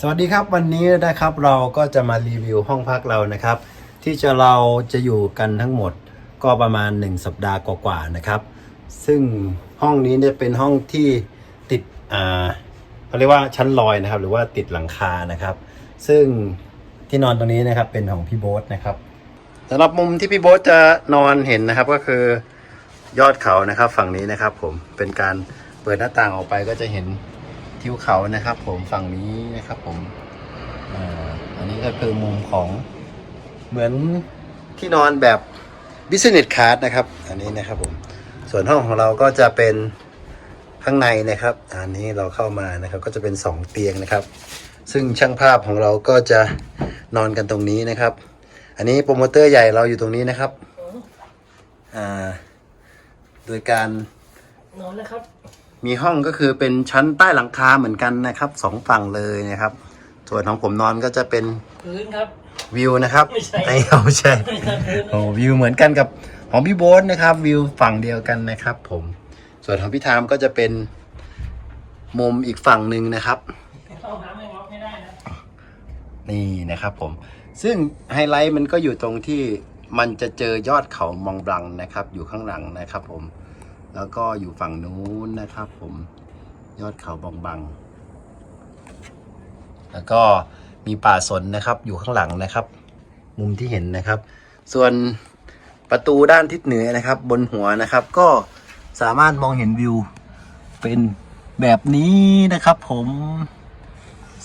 สวัสดีครับวันนี้นะครับเราก็จะมารีวิวห้องพักเรานะครับ ที่จะเราจะอยู่กันทั้งหมดก็ประมาณ 1 สัปดาห์กว่าๆนะครับ ซึ่งห้องนี้เนี่ยเป็นห้องที่ติดอ่าเขาเรียกว่าชั้นลอยนะครับ หรือว่าติดหลังคานะครับ ซึ่งที่นอนตรงนี้นะครับเป็นของพี่โบ๊ทนะครับสำหรับมุมที่พี่โบ๊ทจะนอนเห็นนะครับก็คือยอดเขานะครับฝั่งนี้นะครับ ผมเป็นการเปิดหน้าต่างออกไปก็จะเห็น ทิวเขานะครับ ผมฝั่งนี้นะครับผมอันนี้ก็คือมุมของเหมือนที่นอนแบบ business class นะครับ อันนี้นะครับผมส่วนห้องของเราก็จะเป็นข้างในนะครับ อันนี้เราเข้ามานะครับ ก็จะเป็น 2 เตียงนะครับ ซึ่งช่างภาพของเราก็จะนอนกันตรงนี้นะครับ อันนี้โปรโมเตอร์ใหญ่เราอยู่ตรงนี้นะครับ อ่า โดยการนอนนะครับ มีห้องก็คือเป็นชั้นใต้หลังคาเหมือนกันนะครับสองฝั่งเลยนะครับ ส่วนของผมนอนก็จะเป็นพื้นครับ วิวนะครับไม่ใช่ไม่เอาใช่ไม่ใช่พื้น โอ้วิวเหมือนกันกับของพี่โบ๊ทนะครับ วิวฝั่งเดียวกันนะครับ ผม ส่วนของพี่ทามก็จะเป็นมุมอีกฝั่งหนึ่งนะครับ เข้าน้ำไม่ล็อกไม่ได้นะนี่นะครับผม ซึ่งไฮไลท์มันก็อยู่ตรงที่มันจะเจอยอดเขามองบลังนะครับ อยู่ข้างหลังนะครับผม แล้วก็อยู่ฝั่งนู้นนะครับผมยอดเขาบองบัง แล้วก็มีป่าสนนะครับอยู่ข้างหลังนะครับ มุมที่เห็นนะครับ ส่วนประตูด้านทิศเหนือนะครับ บนหัวนะครับ ก็สามารถมองเห็นวิวเป็นแบบนี้นะครับผม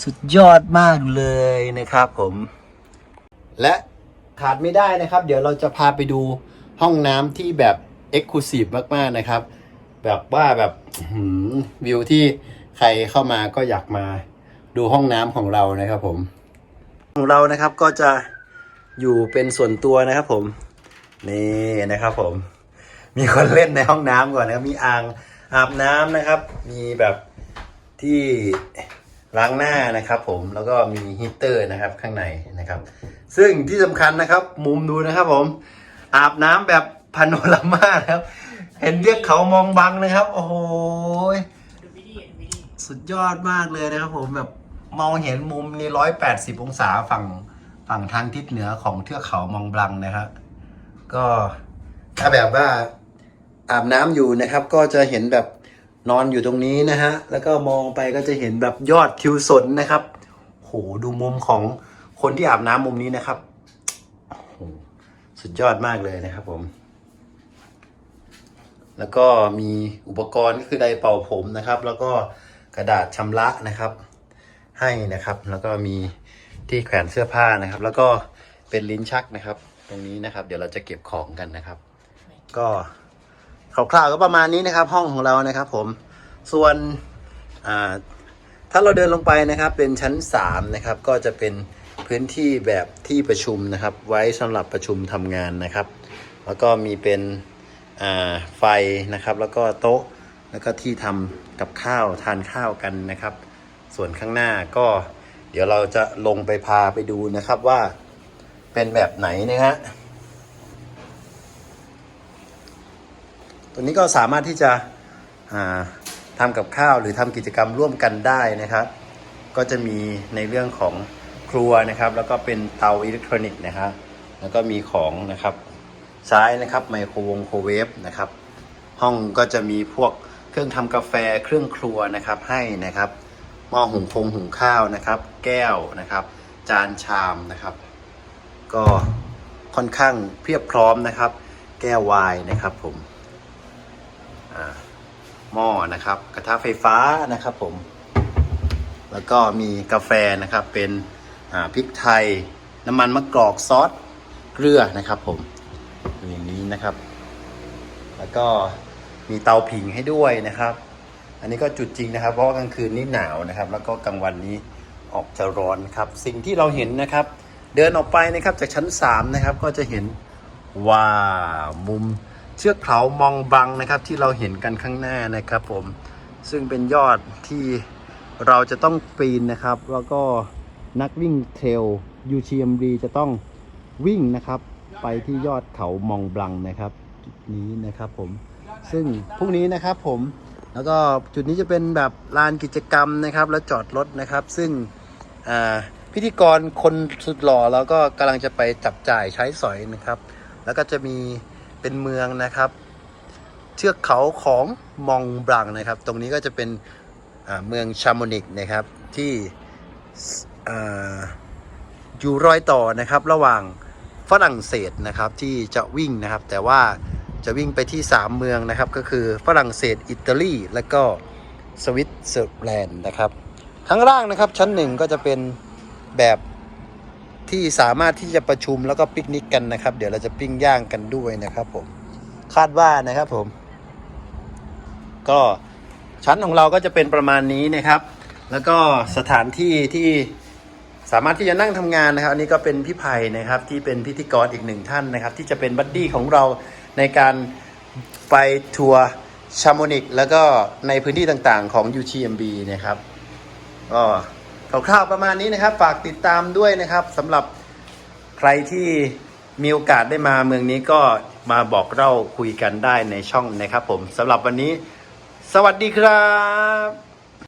สุดยอดมากเลยนะครับผม และขาดไม่ได้นะครับ เดี๋ยวเราจะพาไปดูห้องน้ำที่แบบ e x c l u s i v e มาก ๆ นะครับ แบบว่าแบบวิวที่ใครเข้ามาก็อยากมาดูห้องน้ำของเรานะครับผม ของเรานะครับก็จะอยู่เป็นส่วนตัวนะครับผม นี่นะครับผม มีคนเล่นในห้องน้ำก่อนนะครับ มีอ่างอาบน้ำนะครับ มีแบบที่ล้างหน้านะครับผมแล้วก็มีฮีตเตอร์นะครับข้างในนะครับ ซึ่งที่สำคัญนะครับ มุมดูนะครับผม อาบน้ำแบบ พาโนรามานะครับ เห็นเรียกเขามองบังนะครับ โอ้โหดูวิดีดูวิดีสุดยอดมากเลยนะครับ ผมแบบมองเห็นมุมนี้ร้อยแปดสิบองศาฝั่งฝั่งทางทิศเหนือของเทือกเขามองบังนะครับ ก็ถ้าแบบว่าอาบน้ำอยู่นะครับ ก็จะเห็นแบบนอนอยู่ตรงนี้นะฮะ แล้วก็มองไปก็จะเห็นแบบยอดทิวสนนะครับ โหดูมุมของคนที่อาบน้ำมุมนี้นะครับโหสุดยอดมากเลยนะครับผม แล้วก็มีอุปกรณ์ก็คือไดร์เป่าผมนะครับ แล้วก็กระดาษชำระนะครับ ให้นะครับ แล้วก็มีที่แขวนเสื้อผ้านะครับ แล้วก็เป็นลิ้นชักนะครับ ตรงนี้นะครับ เดี๋ยวเราจะเก็บของกันนะครับ ก็คร่าวๆก็ประมาณนี้นะครับ ห้องของเรานะครับ ผมส่วนถ้าเราเดินลงไปนะครับ เป็นชั้น3นะครับ ก็จะเป็นพื้นที่แบบที่ประชุมนะครับ ไว้สำหรับประชุมทำงานนะครับ แล้วก็มีเป็น ไฟนะครับ แล้วก็โต๊ะแล้วก็ที่ทำกับข้าวทานข้าวกันนะครับ ส่วนข้างหน้าก็เดี๋ยวเราจะลงไปพาไปดูนะครับว่าเป็นแบบไหนนะฮะตัวนี้ก็สามารถที่จะทำกับข้าวหรือทำกิจกรรมร่วมกันได้นะครับ ก็จะมีในเรื่องของครัวนะครับ แล้วก็เป็นเตาอิเล็กทรอนิกส์นะครับ แล้วก็มีของนะครับ ใช้นะครับไมโครวงโครเวฟนะครับ ห้องก็จะมีพวกเครื่องทำกาแฟเครื่องครัวนะครับให้นะครับหม้อหุงคงหุงข้าวนะครับ แก้วนะครับ จานชามนะครับ ก็ค่อนข้างเพียบพร้อมนะครับ แก้ววน์นะครับผมหม้อนะครับ กระทะไฟฟ้านะครับผม แล้วก็มีกาแฟนะครับเป็นพริกไทย น้ำมันมะกอกซอสเกลือนะครับผม นะครับ แล้วก็มีเตาผิงให้ด้วยนะครับ อันนี้ก็จุดจริงนะครับ เพราะว่ากลางคืนนี่หนาวนะครับ แล้วก็กลางวันนี้ออกจะร้อนครับ สิ่งที่เราเห็นนะครับ เดินออกไปนะครับจากชั้น 3 นะครับ ก็จะเห็นว้ามุมเชือกเขามองบังนะครับ ที่เราเห็นกันข้างหน้านะครับผมซึ่งเป็นยอดที่เราจะต้องปีนนะครับ แล้วก็นักวิ่งเทรล UTMB จะต้องวิ่งนะครับ ไปที่ยอดเขามองบลังนะครับจุดนี้นะครับผมซึ่งพรุ่งนี้นะครับผมแล้วก็จุดนี้จะเป็นแบบลานกิจกรรมนะครับ แล้วจอดรถนะครับ ซึ่งพิธีกรคนสุดหล่อแล้วก็กำลังจะไปจับจ่ายใช้สอยนะครับ แล้วก็จะมีเป็นเมืองนะครับเทือกเขาของมองบลังนะครับ ตรงนี้ก็จะเป็นเมืองชาโมนิกนะครับที่ออยู่รอยต่อนะครับระหว่าง ฝรั่งเศสนะครับที่จะวิ่งนะครับ แต่ว่าจะวิ่งไปที่ 3 เมืองนะครับ ก็คือฝรั่งเศสอิตาลีและก็สวิตเซอร์แลนด์นะครับข้างล่างนะครับชั้นหนึ่งก็จะเป็นแบบที่สามารถที่จะประชุมแล้วก็ปิกนิกกันนะครับ เดี๋ยวเราจะปิ้งย่างกันด้วยนะครับผมคาดว่านะครับผม ก็ชั้นของเราก็จะเป็นประมาณนี้นะครับ แล้วก็สถานที่ที่ สามารถที่จะนั่งทำงานนะครับ อันนี้ก็เป็นพี่ไผ่นะครับที่เป็นพิธีกรอีกหนึ่งท่านนะครับ ที่จะเป็นบัดดี้ของเราในการไปทัวร์ชาโมนิกแล้วก็ในพื้นที่ต่างๆของ UTMB นะครับก็คร่าวๆประมาณนี้นะครับ ฝากติดตามด้วยนะครับสำหรับใครที่มีโอกาสได้มาเมืองนี้ก็มาบอกเล่าคุยกันได้ในช่องนะครับผมสำหรับวันนี้ สวัสดีครับ